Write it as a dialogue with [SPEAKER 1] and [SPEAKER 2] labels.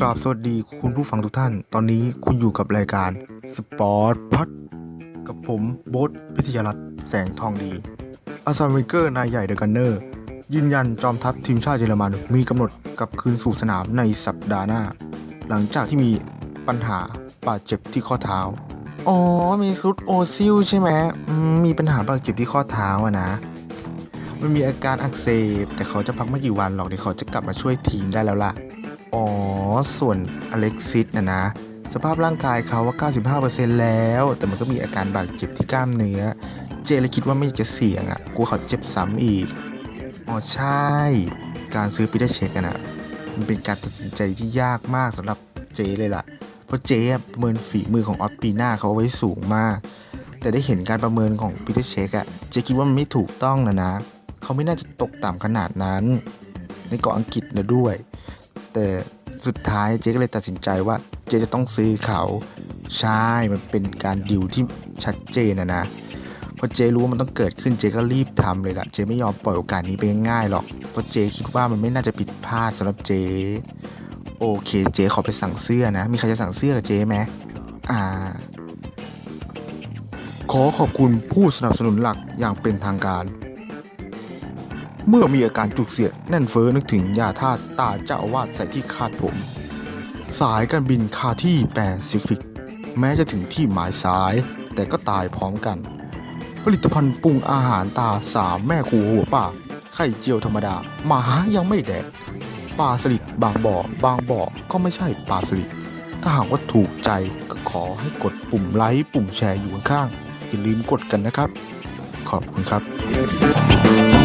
[SPEAKER 1] กราบสวัสดีคุณผู้ฟังทุกท่าน ตอนนี้คุณอยู่กับรายการสปอร์ตพัดกับผมโบ๊ทพิทยารัตน์แสงทองดีอาซามิเกอร์นายใหญ่เดอะกันเนอร์ ยืนยันจอมทัพทีมชาติเยอรมัน มีกำหนดกลับคืนสู่สนามในสัปดาห์หน้า หลังจากที่มีปัญหาบาดเจ็บที่ข้อเท้า อ๋อ มีซุดโอซิลใช่ไหมมมีปัญหาบาดเจ็บที่ข้อเท้าอะนะ มันมีอาการอักเสบ แต่เขาจะพักไม่กี่วันหรอกเดี๋ยวเขาจะกลับมาช่วยทีมได้แล้วล่ะ อ๋อ ส่วนอเล็กซิสนะนะ สภาพร่างกายเขาว่า 95%แล้ว แต่มันก็มีอาการบาดเจ็บที่กล้ามเนื้อ เจเลยคิดว่าไม่จะเสี่ยงอะกลัวเขาเจ็บซ้ำอีก อ๋อใช่ การซื้อปีเตอร์เชคกันอะมันเป็นการตัดสินใจที่ยากมากสำหรับเจเลยล่ะ เพราะเจประเมินฝีมือของออสปีนาเขาไว้สูงมากแต่ได้เห็นการประเมินของปีเตอร์เชคอะเจคิดว่ามันไม่ถูกต้องนะนะ เขาไม่น่าจะตกต่ำขนาดนั้น ในเกาะอังกฤษนะด้วย แต่สุดท้ายเจ๊ก็เลยตัดสินใจว่าเจ๊จะต้องซื้อเขาใช่มันเป็นการดิวที่ชัดเจนนะนะเพราะเจ๊รู้ว่ามันต้องเกิดขึ้นเจ๊ก็รีบทำเลยล่ะเจ๊ไม่ยอมปล่อยโอกาสนี้ไปง่ายหรอกเพราะเจ๊คิดว่ามันไม่น่าจะผิดพลาดสำหรับเจ๊โอเคเจ๊ขอไปสั่งเสื้อนะ มีใครจะสั่งเสื้อกับเจ๊ไหมอ่า ขอขอบคุณผู้สนับสนุนหลักอย่างเป็นทางการ เมื่อมีอาการจุกเสียดแน่นเฟ้อนึกถึงยาธาตุตาเจ้าอาวาสใส่ที่คาดผม สายการบินคาที่แปซิฟิก แม้จะถึงที่หมายสาย แต่ก็ตายพร้อมกัน ผลิตภัณฑ์ปรุงอาหารตาสามแม่ครูหัวป่าไข่เจียวธรรมดา หมายังไม่แดกปลาสลิดบางบ่อ บางบ่อก็ไม่ใช่ปลาสลิดถ้าหากว่าถูกใจก็ขอให้กดปุ่มไลค์ปุ่มแชร์อยู่ข้างๆอย่าลืมกดกันนะครับ ขอบคุณครับ